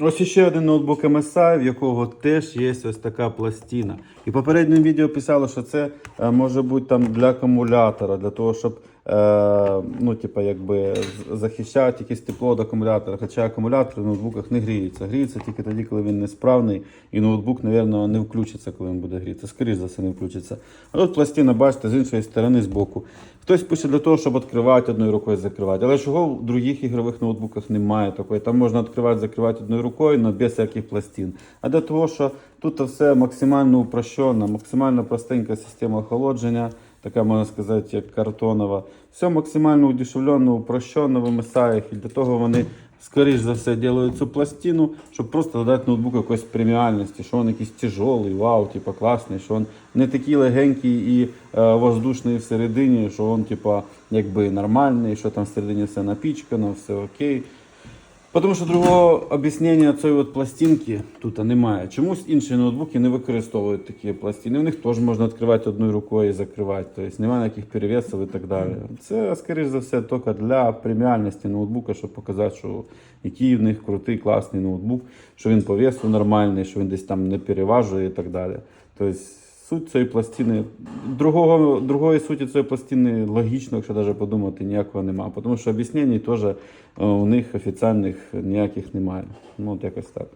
Ось ще один ноутбук MSI, в якого теж є ось така пластина. І попередньому відео писало, що це е, може бути там для акумулятора, для того, щоб ну, типа, якби з- захищати якесь тепло від акумулятора. Хоча акумулятор в ноутбуках не гріється. Гріється тільки тоді, коли він несправний, і ноутбук, мабуть, не включиться, коли він буде грітися. Скоріше за все, не включиться. А тут пластина, бачите, з іншої сторони, з боку. Хтось пише для того, щоб відкривати одною рукою, закривати. Але чого в других ігрових ноутбуках немає такої? Там можна відкривати, закривати одною рукою, але без всяких пластин. А для того, що тут все максимально упрощено, максимально простенька система охолодження, така можна сказати, як картонова. Все максимально удешевлено, упрощено в MSI, і для того вони. Скоріше за все, роблять цю пластину, щоб просто додати ноутбуку якоїсь преміальності, що він якийсь тяжелий, вау, типа класний, що він не такий легенький і е, воздушний всередині, що він, типа, якби нормальний, що там всередині все напічкано, все окей. Тому що другого об'яснення цієї от пластинки тут немає. Чомусь інші ноутбуки не використовують такі пластини. У них теж можна відкривати одною рукою і закривати. Тобто немає ніяких перевесів і так далі. Це, скоріш за все, тільки для преміальності ноутбука, щоб показати, що який в них крутий, класний ноутбук, що він по весу нормальний, що він десь там не переважує і так далі. Тобто суть цієї пластини, другого, другої суті цієї пластини логічно, якщо навіть подумати, ніякого немає. Тому що об'яснень теж е, у них офіційних ніяких немає. Ну, от якось так.